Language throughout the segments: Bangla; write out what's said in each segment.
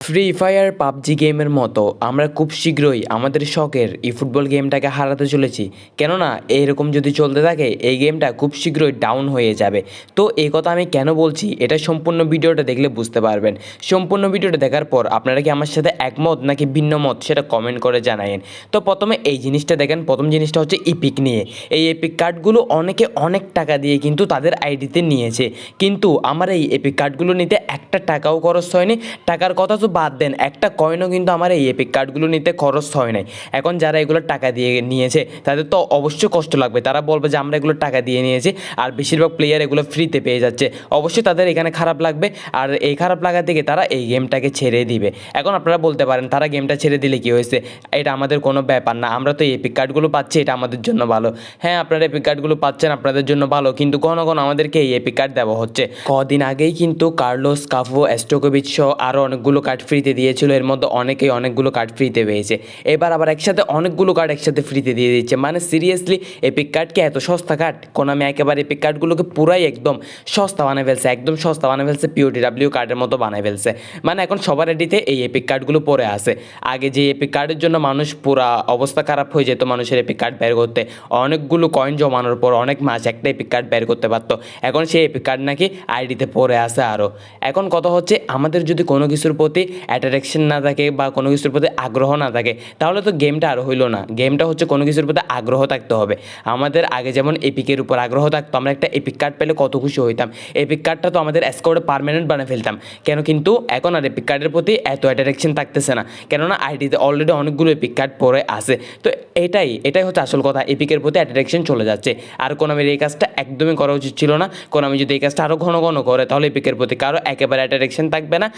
ফ্রি ফায়ার পাবজি গেমের মতো আমরা খুব শীঘ্রই আমাদের শখের এই ফুটবল গেমটাকে হারাতে চলেছি। কেননা এরকম যদি চলতে থাকে, এই গেমটা খুব শীঘ্রই ডাউন হয়ে যাবে। তো এই কথা আমি কেন বলছি, এটা সম্পূর্ণ ভিডিওটা দেখলে বুঝতে পারবেন। সম্পূর্ণ ভিডিওটা দেখার পর আপনারা কি আমার সাথে একমত নাকি ভিন্ন মত, সেটা কমেন্ট করে জানায়েন। তো প্রথমে এই জিনিসটা দেখেন, প্রথম জিনিসটা হচ্ছে ইপিক নিয়ে। এই এপিক কার্ডগুলো অনেকে অনেক টাকা দিয়ে কিন্তু তাদের আইডিতে নিয়েছে। কিন্তু আমার এই এপিক কার্ডগুলো নিতে একটা টাকাও খরচ হয়নি। টাকার কথা তো বাদ দেন, একটা কয়েনও কিন্তু আমার এই এপিক কার্ডগুলো নিতে খরচ হয় নাই। এখন যারা এগুলো টাকা দিয়ে নিয়েছে, তাদের তো অবশ্যই কষ্ট লাগবে। তারা বলবে যে, আমরা এগুলো টাকা দিয়ে নিয়েছি আর বেশিরভাগ প্লেয়ার এগুলো ফ্রিতে পেয়ে যাচ্ছে। অবশ্যই তাদের এখানে খারাপ লাগবে আর এই খারাপ লাগা থেকে তারা এই গেমটাকে ছেড়ে দিবে। এখন আপনারা বলতে পারেন, তারা গেমটা ছেড়ে দিলে কি হয়েছে? এটা আমাদের কোনো ব্যাপার না। আমরা তো এপিক কার্ডগুলো পাচ্ছি, এটা আমাদের জন্য ভালো। হ্যাঁ আপনারা এপিক কার্ডগুলো পাচ্ছেন, আপনাদের জন্য ভালো, কিন্তু কখনো কখনো আমাদেরকে এই এপিক কার্ড দেওয়া হচ্ছে। কদিন আগেই কিন্তু কার্লোস কাফো অ্যাস্টোকোভিচ সহ আরও অনেকগুলো কার্ড ফ্রিতে দিয়েছিল, এর মধ্যে অনেকেই অনেকগুলো কার্ড ফ্রিতে পেয়েছে। এবার আবার একসাথে অনেকগুলো কার্ড একসাথে ফ্রিতে দিয়ে দিচ্ছে। মানে সিরিয়াসলি এপিক কার্ডকে এত সস্তা কার্ড কোন আমি একেবারে এপিক কার্ডগুলোকে পুরাই একদম সস্তা বানিয়ে ফেলছে, একদম সস্তা বানিয়ে ফেলছে পিওটি ডাব্লিউ কার্ডের মতো বানিয়ে ফেলছে। মানে এখন সবার রেডিতে এই এপিক কার্ডগুলো পরে আসে আগে যে এপিক কার্ডের জন্য মানুষ পুরা অবস্থা খারাপ হয়ে যেত মানুষের এপিক কার্ড বের করতে। অনেকগুলো কয়েন জমানোর পর অনেক মাস একটা এপিক কার্ড বের করতে পারতো। এখন সেই এপিক কার্ড নাকি আইডিতে পরে আসে আরও এখন কথা হচ্ছে, আমাদের যদি কোনো কিছুর প্রতি অ্যাট্রাকশন না থাকে বা কোনো কিছুর প্রতি আগ্রহ না থাকে, তাহলে তো গেমটা আর হইল না। গেমটা হচ্ছে কোনো কিছুর প্রতি আগ্রহ থাকতে হবে। আমাদের আগে যেমন এপিকের উপর আগ্রহ থাকতো, আমরা একটা এপিক কার্ড পেলে কত খুশি হইতাম। এপিক কার্ডটা তো আমাদের স্কোরে পারমানেন্ট বানিয়ে ফেলতাম। কেন কিন্তু এখন আর এপিক কার্ডের প্রতি এত অ্যাট্রাকশন থাকতেছে না। কেননা আইডিতে অলরেডি অনেকগুলো এপিক কার্ড পরে আছে। তো এটাই এটাই হচ্ছে আসল কথা। এপিকের প্রতি অ্যাট্রাকশন চলে যাচ্ছে। আর কোনামির এই কাজটা একদমই করা উচিত ছিল না। কোনামি যদি এই কাজটা আরও ঘন ঘন করে, তাহলে এপিকের প্রতি কারও একেবারে অ্যাট্রাকশন থাকবে না।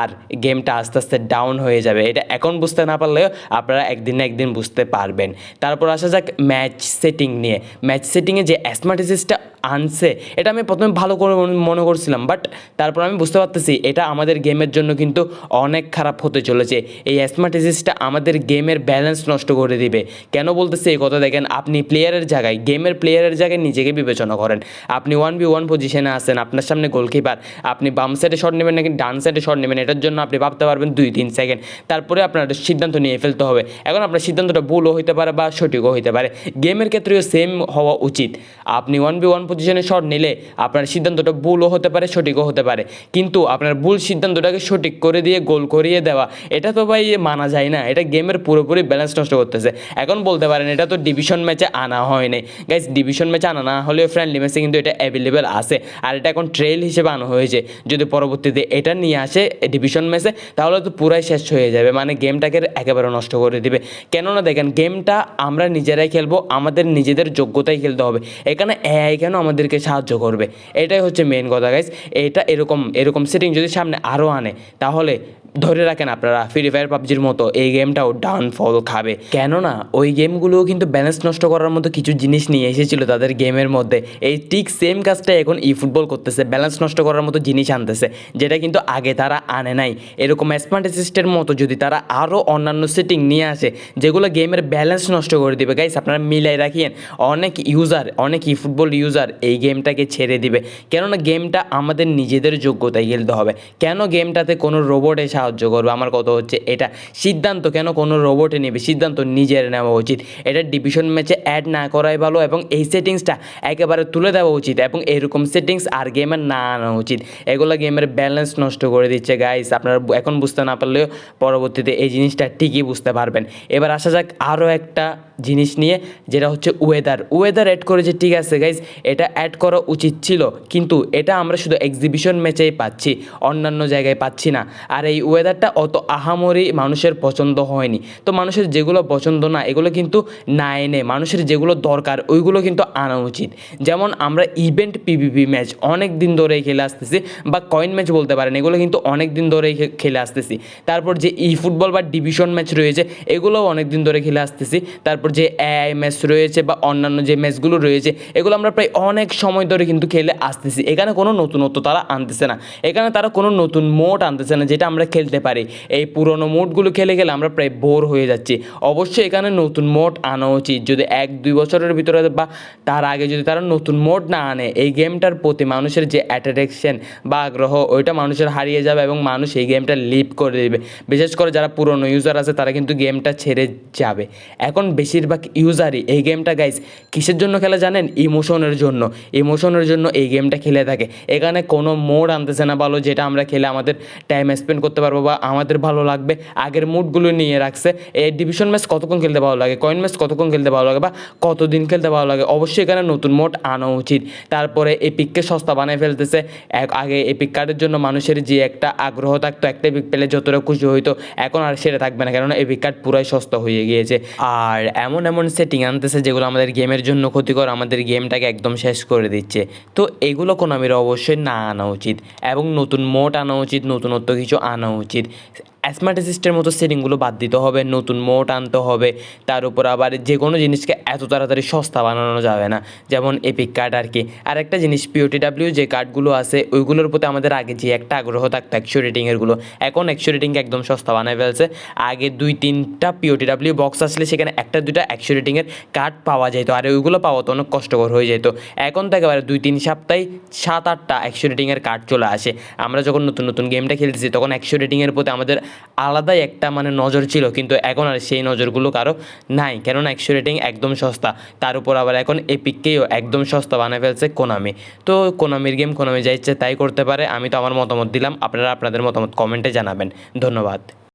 আর গেমটা আস্তে আস্তে ডাউন হয়ে যাবে। এটা এখন বুঝতে না পারলেও আপনারা একদিন না একদিন বুঝতে পারবেন। তারপর আসা যাক ম্যাচ সেটিং নিয়ে। ম্যাচ সেটিংয়ে যে অ্যাসমাটিসিসটা আনছে। এটা আমি প্রথমে ভালো করে মনে- করছিলাম বাট তারপর আমি বুঝতে পারতেছি, এটা আমাদের গেমের জন্য কিন্তু অনেক খারাপ হতে চলেছে। এই অ্যাসমাটিসিসটা আমাদের গেমের ব্যালেন্স নষ্ট করে দিবে। কেন বলতেছি এই কথা? দেখেন, আপনি প্লেয়ারের জায়গায়, গেমের প্লেয়ারের জায়গায় নিজেকে বিবেচনা করেন। আপনি ওয়ান বি ওয়ান পজিশনে আছেন, আপনার সামনে গোলকিপার আপনি বাম সাইডে শট নেবেন নাকি ডান সাইডে শট নেবেন, এটার জন্য আপনি ভাবতে পারবেন দুই, তিন সেকেন্ড তারপরে আপনার সিদ্ধান্ত নিয়ে ফেলতে হবে। এখন আপনার সিদ্ধান্তটা ভুলও হইতে পারে বা সঠিকও হইতে পারে। গেমের ক্ষেত্রেও সেম হওয়া উচিত। আপনি ওয়ান বি ওয়ান পজিশনে শট নিলে আপনার সিদ্ধান্তটা ভুলও হতে পারে, সঠিকও হতে পারে। কিন্তু আপনার ভুল সিদ্ধান্তটাকে সঠিক করে দিয়ে, গোল করিয়ে দেওয়া, এটা তো ভাই মানা যায় না। এটা গেমের পুরোপুরি ব্যালেন্স নষ্ট করতেছে। এখন বলতে পারেন, এটা তো ডিভিশন ম্যাচে আনা হয় নাই। গাইজ ডিভিশন ম্যাচে আনা না হলেও ফ্রেন্ডলি ম্যাচে কিন্তু এটা অ্যাভেলেবেল আছে। আর এটা এখন ট্রেল হিসেবে আনা হয়েছে। যদি পরবর্তীতে এটা নিয়ে আসে ডিভিশন ম্যাচে তাহলে তো পুরাই শেষ হয়ে যাবে। মানে গেমটাকে একেবারে নষ্ট করে দিবে। কেননা দেখেন গেমটা আমরা নিজেরাই খেলব, আমাদের নিজেদের যোগ্যতাই খেলতে হবে। এখানে এআই কেন আমাদেরকে সাহায্য করবে। এটাই হচ্ছে মেন কথা গাইস এটা এরকম এরকম সেটিং যদি সামনে আরও আনে, তাহলে ধরে রাখেন আপনারা ফ্রি ফায়ার পাবজির মতো এই গেমটাও ডাউনফল খাবে। কেননা, ওই গেমগুলোও কিন্তু ব্যালেন্স নষ্ট করার মতো কিছু জিনিস নিয়ে এসেছিল তাদের গেমের মধ্যে। এই ঠিক সেম কাজটা এখন ই ফুটবল করতেছে ব্যালেন্স নষ্ট করার মতো জিনিস আনতেছে, যেটা কিন্তু আগে তারা আনে নাই। এরকম স্মার্ট অ্যাসিস্টের মতো যদি তারা আরও অন্যান্য সেটিং নিয়ে আসে, যেগুলো গেমের ব্যালেন্স নষ্ট করে দিবে। গাইস আপনারা মিলাই রাখিয়েন, অনেক ইউজার অনেক ই ফুটবল ইউজার এই গেমটাকে ছেড়ে দিবে। কেননা গেমটা আমাদের নিজেদের যোগ্যতায় খেলতে হবে। কেন গেমটাতে কোনো রোবটে সাহায্য করবে। আমার কথা হচ্ছে এটা সিদ্ধান্ত কেন কোনো রোবটে নেবে? সিদ্ধান্ত নিজের নেওয়া উচিত। এটা ডিভিশন ম্যাচে অ্যাড না করাই ভালো এবং এই সেটিংসটা একেবারে তুলে দেওয়া উচিত এবং এরকম সেটিংস আর গেমের না আনা উচিত। এগুলো গেমের ব্যালেন্স নষ্ট করে দিচ্ছে। গাইস আপনারা এখন বুঝতে না পারলেও পরবর্তীতে এই জিনিসটা ঠিকই বুঝতে পারবেন। এবার আসা যাক আরও একটা জিনিস নিয়ে, যেটা হচ্ছে ওয়েদার ওয়েদার অ্যাড করেছে, ঠিক আছে গাইজ এটা অ্যাড করা উচিত ছিল। কিন্তু এটা আমরা শুধু এক্সিবিশন ম্যাচেই পাচ্ছি, অন্যান্য জায়গায় পাচ্ছি না। আর এই ওয়েদারটা অত আহামরি মানুষের পছন্দ হয়নি। তো মানুষের যেগুলো পছন্দ না, এগুলো কিন্তু না। এনে মানুষের যেগুলো দরকার, ওইগুলো কিন্তু আনা উচিত। যেমন আমরা ইভেন্ট পিভিপি ম্যাচ অনেক দিন ধরেই খেলে আসতেছি, বা কয়েন ম্যাচ বলতে পারেন, এগুলো কিন্তু অনেক দিন ধরেই খেলে আসতেছি। তারপর যে ই ফুটবল বা ডিভিশন ম্যাচ রয়েছে, এগুলোও অনেক দিন ধরে খেলে আসতেছি। তারপর যে এআই ম্যাচ রয়েছে, বা অন্যান্য যে ম্যাচগুলো রয়েছে, এগুলো আমরা প্রায় অনেক সময় ধরে কিন্তু খেলে আসতেছি। এখানে কোনো নতুনত্ব তারা আনতেছে না। এখানে তারা কোনো নতুন মোড আনতেছে না, যেটা আমরা খেলতে পারি। এই পুরনো মোডগুলো খেলে গেলে আমরা প্রায় বোর হয়ে যাচ্ছি। অবশ্যই এখানে নতুন মোড আনা উচিত। যদি এক, দুই বছরের ভিতরে বা তার আগে যদি তারা নতুন মোড না আনে, এই গেমটার প্রতি মানুষের যে অ্যাট্রাকশন বা আগ্রহ, ওইটা মানুষের হারিয়ে যাবে এবং মানুষ এই গেমটা লিভ করে দেবে। বিশেষ করে যারা পুরনো ইউজার আছে, তারা কিন্তু গেমটা ছেড়ে যাবে। এখন বেশিরভাগ ইউজারই এই গেমটা গাইস কিসের জন্য খেলা জানেন? ইমোশনের জন্য। ইমোশনের জন্য এই গেমটা খেলে থাকে। এখানে কোনো মোড আনতেছে না ভালো, যেটা আমরা খেলে আমাদের টাইম স্পেন্ড করতে পারব। বা আমাদের ভালো লাগবে। আগের মুডগুলো নিয়ে রাখছে। এই ডিভিশন ম্যাচ কতক্ষণ খেলতে ভালো লাগে? কয়েন ম্যাচ কতক্ষণ খেলতে ভালো লাগে বা কতদিন খেলতে ভালো লাগে? অবশ্যই এখানে নতুন মোড আনা উচিত। তারপরে এপিককে সস্তা বানিয়ে ফেলতেছে। আগে এপিক কার্ডের জন্য মানুষের যে একটা আগ্রহ থাকতো, একটা এপিক পেলে যতটা খুশি হইতো, এখন আর সেটা থাকবে না। কেননা এপিক কার্ড পুরাই সস্তা হয়ে গিয়েছে। আর এমন এমন সেটিং আনতেছে যেগুলো আমাদের গেমের জন্য ক্ষতিকর, আমাদের গেমটাকে একদম শেষ করে দিচ্ছে। তো এগুলো কোনামির অবশ্যই না আনা উচিত। এবং নতুন মোড আনা উচিত, নতুনত্ব কিছু আনা উচিত স্মার্ট অ্যাসিস্টের মতো সেটিংগুলো বাদ দিতে হবে, নতুন মোড আনতে হবে। তার উপর আবার যে কোনো জিনিসকে এত তাড়াতাড়ি সস্তা বানানো যাবে না। যেমন এপিক কার্ড আর কি। আর একটা জিনিস পিওটিডাব্লিউ যে কার্ডগুলো আছে, ওইগুলোর প্রতি আমাদের আগে যে একটা আগ্রহ থাকতো একশো রেটিংয়েরগুলো এখন একশো রেটিংকে একদম সস্তা বানায় ফেলছে। আগে দুই তিনটা পিওটিডাব্লিউ বক্স আসলে সেখানে একটা দুইটা একশো রেটিংয়ের কার্ড পাওয়া যেত, আর ওইগুলো পাওয়া তো অনেক কষ্টকর হয়ে যেত। এখন তো একেবারে দুই তিন সপ্তাহে সাত আটটা একশো রেটিংয়ের কার্ড চলে আসে। আমরা যখন নতুন নতুন গেমটা খেলতেছি, তখন একশো রেটিংয়ের প্রতি আমাদের আলাদাই একটা মানে নজর ছিল, কিন্তু এখন আর সেই নজরগুলো কারও নাই। কেননা একশো রেটিং একদম সস্তা, তার উপর আবার এখন এপিককেও একদম সস্তা বানিয়ে ফেলছে কোনামি তো কোনামির গেম কোনামি যা ইচ্ছে তাই করতে পারে, আমি তো আমার মতামত দিলাম, আপনারা আপনাদের মতামত কমেন্টে জানাবেন। ধন্যবাদ।